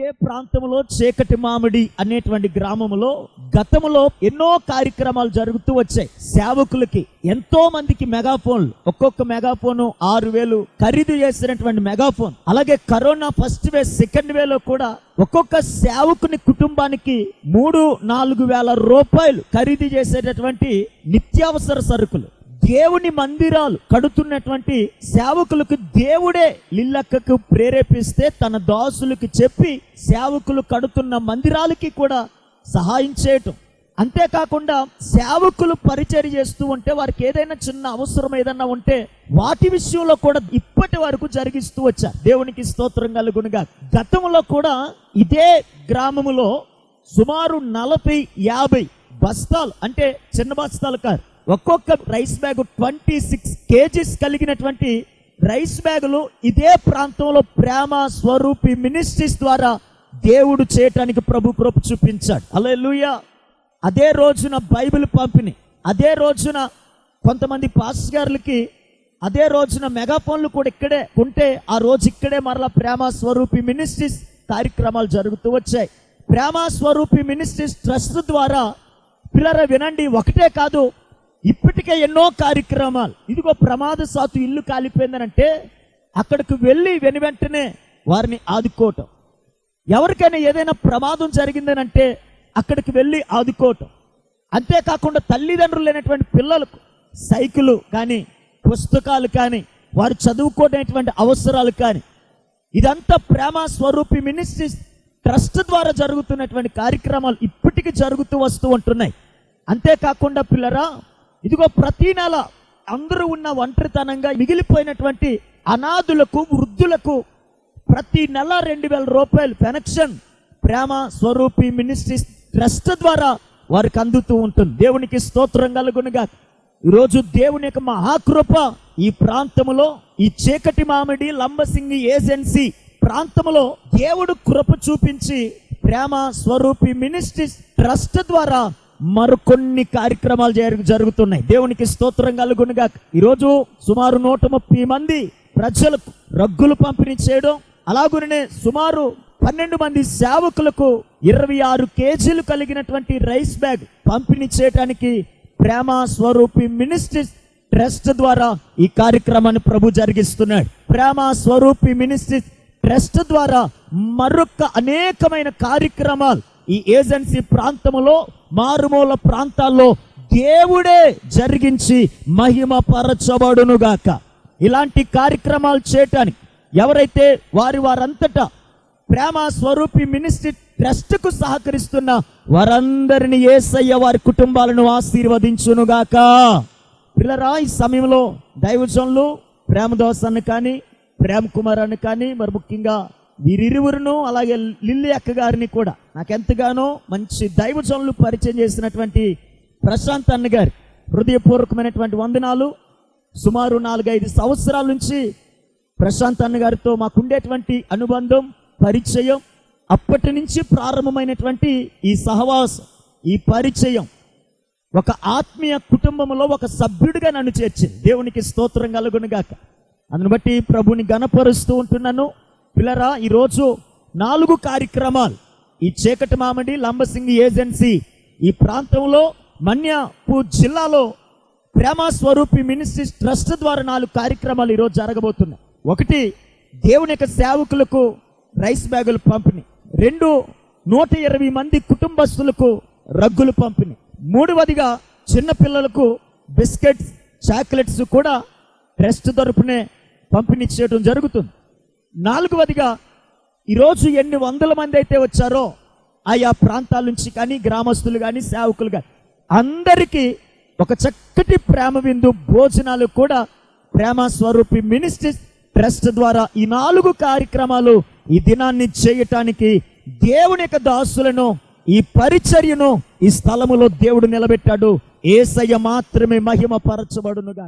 ఇదే ప్రాంతంలో చీకటి మామిడి అనేటువంటి గ్రామంలో గతంలో ఎన్నో కార్యక్రమాలు జరుగుతూ వచ్చాయి. సేవకులకి ఎంతో మందికి మెగాఫోన్లు. ఒక్కొక్క మెగాఫోన్ ఆరు వేలు ఖరీదు చేసినటువంటి మెగాఫోన్. అలాగే కరోనా ఫస్ట్ వే సెకండ్ వేలో కూడా ఒక్కొక్క సేవకుని కుటుంబానికి మూడు నాలుగు వేల రూపాయలు ఖరీదు చేసేటటువంటి నిత్యావసర సరుకులు. దేవుని మందిరాలు కడుతున్నటువంటి సేవకులకు దేవుడే లిల్లక్కకు ప్రేరేపిస్తే తన దాసులకు చెప్పి సేవకులు కడుతున్న మందిరాలకి కూడా సహాయం చేయటం. అంతేకాకుండా సేవకులు పరిచయం చేస్తూ ఉంటే వారికి ఏదైనా చిన్న అవసరం ఏదన్నా ఉంటే వాటి విషయంలో కూడా ఇప్పటి వరకు జరిగిస్తూ వచ్చారు. దేవునికి స్తోత్రం కలుగునుగా. గతంలో కూడా ఇదే గ్రామములో సుమారు నలభై యాభై బస్తాలు అంటే చిన్న బస్తాలు కాదు ఒక్కొక్క rice bag twenty six kgs కలిగినటువంటి రైస్ బ్యాగులు ఇదే ప్రాంతంలో ప్రేమ స్వరూపి మినిస్ట్రీస్ ద్వారా దేవుడు చేయటానికి ప్రభు కృప చూపించాడు. లూయా అదే రోజున బైబిల్ పంపిణీ అదే రోజున కొంతమంది పాస్ గారులకి అదే రోజున మెగాఫోన్లు కూడా ఇక్కడే ఉంటే ఆ రోజు ఇక్కడే మరలా ప్రేమ స్వరూపి మినిస్ట్రీస్ కార్యక్రమాలు జరుగుతూ వచ్చాయి. ప్రేమ స్వరూపి మినిస్ట్రీస్ ట్రస్ట్ ద్వారా పిల్లర వినండి ఒకటే కాదు ఇప్పటికే ఎన్నో కార్యక్రమాలు. ఇదిగో ప్రమాద సాతు ఇల్లు కాలిపోయిందనంటే అక్కడికి వెళ్ళి వెను వెంటనే వారిని ఆదుకోవటం. ఎవరికైనా ఏదైనా ప్రమాదం జరిగిందనంటే అక్కడికి వెళ్ళి ఆదుకోవటం. అంతేకాకుండా తల్లిదండ్రులు లేనటువంటి పిల్లలకు సైకిలు కానీ పుస్తకాలు కానీ వారు చదువుకోనేటువంటి అవసరాలు కానీ ఇదంతా ప్రేమ స్వరూపి మినిస్ట్రీస్ ట్రస్ట్ ద్వారా జరుగుతున్నటువంటి కార్యక్రమాలు ఇప్పటికీ జరుగుతూ వస్తూ ఉంటున్నాయి. అంతేకాకుండా పిల్లరా ఇదిగో ప్రతి నెల అందరూ ఉన్న ఒంటరితనంగా మిగిలిపోయినటువంటి అనాథులకు వృద్ధులకు ప్రతి నెల రెండు వేల రూపాయలు పెనక్షన్ ప్రేమ స్వరూపి మినిస్ట్రీస్ ట్రస్ట్ ద్వారా వారికి అందుతూ ఉంటుంది. దేవునికి స్తోత్రం కలుగునుగా ఈరోజు దేవుని యొక్క మహాకృప ఈ ప్రాంతంలో ఈ చీకటి మామిడి లంబసింగి ఏజెన్సీ ప్రాంతంలో దేవుడు కృప చూపించి ప్రేమ స్వరూపి మినిస్ట్రీస్ ట్రస్ట్ ద్వారా మరికొన్ని కార్యక్రమాలు జరు- జరుగుతున్నాయి. దేవునికి స్తోత్రం కలుగునుగా ఈరోజు సుమారు నూట ముప్పై మంది ప్రజలకు రగ్గులు పంపిణీ చేయడం అలాగునే సుమారు పన్నెండు మంది సేవకులకు ఇరవై ఆరు కేజీలు కలిగినటువంటి రైస్ బ్యాగ్ పంపిణీ చేయడానికి ప్రేమ స్వరూపి మినిస్ట్రీస్ ట్రస్ట్ ద్వారా ఈ కార్యక్రమాన్ని ప్రభు జరిగిస్తున్నాడు. ప్రేమ స్వరూపి మినిస్ట్రీస్ ట్రస్ట్ ద్వారా మరొక అనేకమైన కార్యక్రమాలు ఈ ఏజెన్సీ ప్రాంతంలో మారుమూల ప్రాంతాల్లో దేవుడే జరిగించి మహిమ పరచబడునుగాక ఇలాంటి కార్యక్రమాలు చేయటానికి ఎవరైతే వారి వారంతటా ప్రేమ స్వరూపి మినిస్ట్రీ ట్రస్ట్కు సహకరిస్తున్న వారందరిని ఏసయ్య వారి కుటుంబాలను ఆశీర్వదించునుగాక. పిల్లరా ఈ సమయంలో దైవజనులు ప్రేమదోసాన్ని కానీ ప్రేమ్ కుమార్ అని కానీ మరి ముఖ్యంగా వీరిరువురును అలాగే లిల్లీ అక్క గారిని కూడా నాకెంతగానో మంచి దైవజనులు పరిచయం చేసినటువంటి ప్రశాంత్ అన్న గారి హృదయపూర్వకమైనటువంటి వందనాలు. సుమారు నాలుగైదు సంవత్సరాల నుంచి ప్రశాంత్ అన్న గారితో మాకుండేటువంటి అనుబంధం పరిచయం అప్పటి నుంచి ప్రారంభమైనటువంటి ఈ సహవాసం ఈ పరిచయం ఒక ఆత్మీయ కుటుంబంలో ఒక సభ్యుడిగా నన్ను చేర్చింది. దేవునికి స్తోత్రం కలుగునుగాక. అందుని బట్టి ప్రభుని గణపరుస్తూ ఉంటున్నాను. పిల్లరా ఈరోజు నాలుగు కార్యక్రమాలు. ఈ చీకటి మామిడి లంబసింగి ఏజెన్సీ ఈ ప్రాంతంలో మన్యాపూర్ జిల్లాలో ప్రేమ స్వరూపి మినిస్ట్రీస్ ట్రస్ట్ ద్వారా నాలుగు కార్యక్రమాలు ఈరోజు జరగబోతున్నాయి. ఒకటి దేవుని యొక్క సేవకులకు రైస్ బ్యాగులు పంపిణీ. రెండు నూట ఇరవై మంది కుటుంబస్తులకు రగ్గులు పంపిణీ. మూడవదిగా చిన్నపిల్లలకు బిస్కెట్స్ చాక్లెట్స్ కూడా ట్రస్ట్ తరపునే పంపిణీ చేయడం జరుగుతుంది. నాలుగవదిగా ఈరోజు ఎన్ని వందల మంది అయితే వచ్చారో ఆయా ప్రాంతాల నుంచి కానీ గ్రామస్తులు కానీ సేవకులు కానీ అందరికీ ఒక చక్కటి ప్రేమ విందు భోజనాలు కూడా ప్రేమ స్వరూపి మినిస్ట్రీస్ ట్రస్ట్ ద్వారా ఈ నాలుగు కార్యక్రమాలు ఈ దినాన్ని చేయటానికి దేవుని యొక్క దాసులను ఈ పరిచర్యను ఈ స్థలములో దేవుడు నిలబెట్టాడు. ఏసయ్య మాత్రమే మహిమ పరచబడునుగా